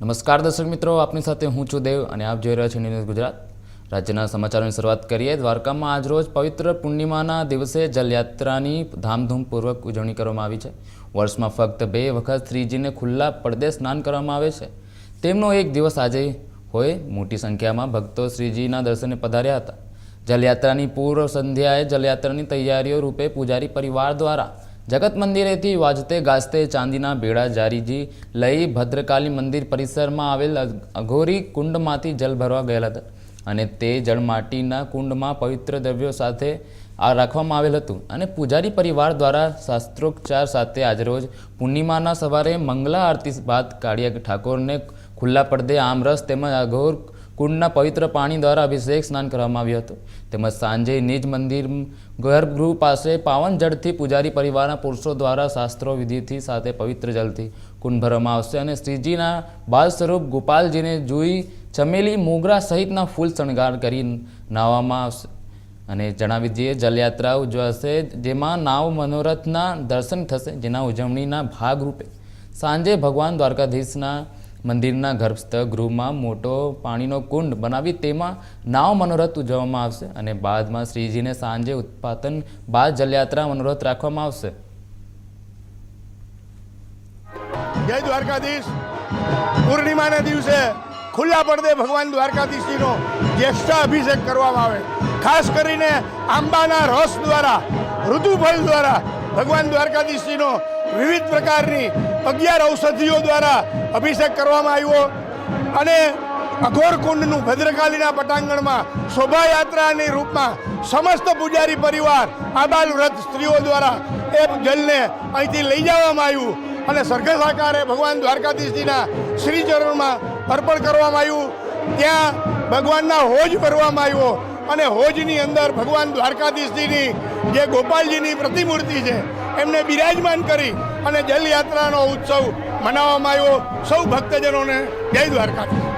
નમસ્કાર દર્શક મિત્રો, આપની સાથે હું છું દેવ અને આપ જોઈ રહ્યા છો ન્યૂઝ ગુજરાત. રાજ્યના સમાચારોની શરૂઆત કરીએ. દ્વારકામાં આજરોજ પવિત્ર પૂર્ણિમાના દિવસે જલયાત્રાની ધામધૂમપૂર્વક ઉજવણી કરવામાં આવી છે. વર્ષમાં ફક્ત બે વખત શ્રીજીને ખુલ્લા પડદે સ્નાન કરવામાં આવે છે. તેમનો એક દિવસ આજે હોય. મોટી સંખ્યામાં ભક્તો શ્રીજીના દર્શને પધાર્યા હતા. જલયાત્રાની પૂર્વ સંધ્યાએ જલયાત્રાની તૈયારીઓ રૂપે પૂજારી પરિવાર દ્વારા જગત મંદિરેથી વાજતે ગાજતે ચાંદીના બેડા જારીજી લઈ ભદ્રકાલી મંદિર પરિસરમાં આવેલ અઘોરી કુંડમાંથી જલ ભરવા ગયેલા હતા. અને તે જળ માટીના કુંડમાં પવિત્ર દ્રવ્યો સાથે આ રાખવામાં આવેલ હતું. અને પૂજારી પરિવાર દ્વારા શાસ્ત્રોપચાર સાથે આજરોજ પૂર્ણિમાના સવારે મંગલા આરતી બાદ કાળિયા ઠાકોરને ખુલ્લા પડદે આમરસ તેમજ અઘોર કુંડના પવિત્ર પાણી દ્વારા અભિષેક સ્નાન કરવામાં આવ્યું હતું. તેમજ સાંજે નિજ મંદિર ગર્ભગૃહ પાસે પાવન જળથી પૂજારી પરિવારના પુરુષો દ્વારા શાસ્ત્રો વિધિથી સાથે પવિત્ર જલથી કુંડ ભરવામાં આવશે અને શ્રીજીના બાલ સ્વરૂપ ગોપાલજીને જોઈ ચમેલી મોગરા સહિતના ફૂલ શણગાર કરી નાહવામાં આવશે. અને જણાવી દઈએ, જલયાત્રા ઉજવાશે, જેમાં નાવ મનોરથના દર્શન થશે, જેના ઉજવણીના ભાગરૂપે. સાંજે ભગવાન દ્વારકાધીશના મંદિરના ગર્ભસ્થ ગૃહમાં મોટો પાણીનો કુંડ બનાવી તેમાં નાવ મનોરથ ઉજવવામાં આવશે અને બાદમાં શ્રીજીને સાંજે ઉત્પાદન બાદ જલયાત્રા મનોરથ રાખવામાં આવશે. જય દ્વારકાધીશ. પૂર્ણિમાના દિવસે ખુલ્લા પડદે ભગવાન દ્વારકાધીશજીનો જ્યેષ્ઠ અભિષેક કરવામાં આવે. ખાસ કરીને આંબાના રસ દ્વારા, ઋતુફળ દ્વારા ભગવાન દ્વારકાધીશજીનો વિવિધ પ્રકારની અગિયાર ઔષધિઓ દ્વારા અભિષેક કરવામાં આવ્યો અને અઘોર કુંડનું ભદ્રકાલીના પટાંગણમાં શોભાયાત્રાની રૂપમાં સમસ્ત પૂજારી પરિવાર, આબાલ વ્રત સ્ત્રીઓ દ્વારા એ જલને અહીંથી લઈ જવામાં આવ્યું અને સરઘસ આકારે ભગવાન દ્વારકાધીશજીના શ્રીચરણમાં અર્પણ કરવામાં આવ્યું. ત્યાં ભગવાનના હોજ ભરવામાં આવ્યો. અને હોજની અંદર ભગવાન દ્વારકાધીશજીની જે ગોપાલજીની પ્રતિમૂર્તિ છે, એમને બિરાજમાન કરી અને જલયાત્રાનો ઉત્સવ મનાવવામાં આવ્યો. સૌ ભક્તજનોને જય દ્વારકાધીશ.